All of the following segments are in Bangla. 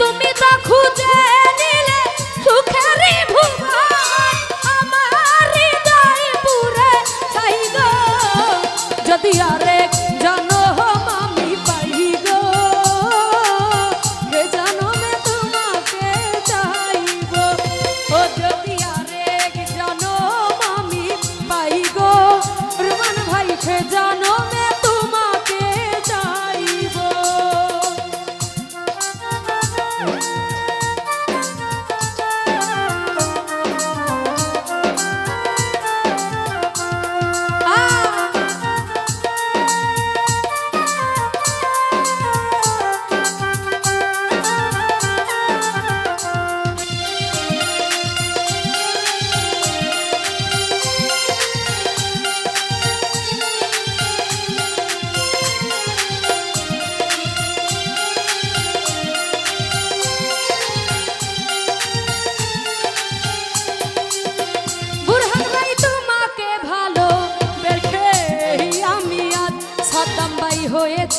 তুমি তো খুঁজে নিলে সুখেরই আমার হৃদয় পুরে চাই গো যদি আরেক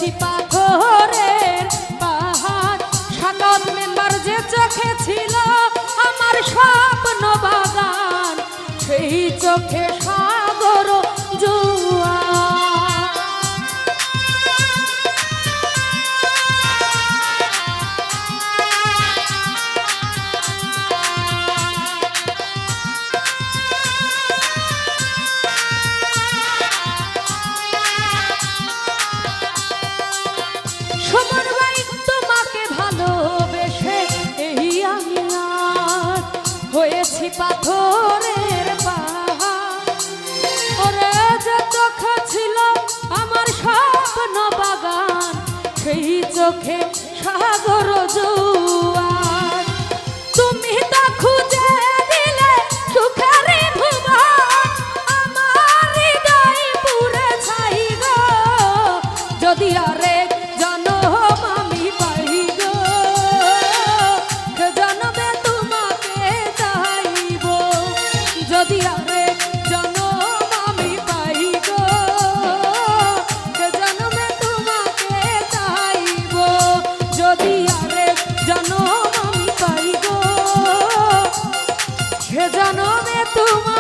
হয়েছি পাথরের পাহাড়। সাগত মেম্বার যে চোখে ছিল আমার স্বপ্ন বাগান সেই চোখে সাগর হয়েছি পাথরের ওরে যত ছিল আমার স্বপ্ন বাগান সেই চোখে সাগর সে জনমে তুমি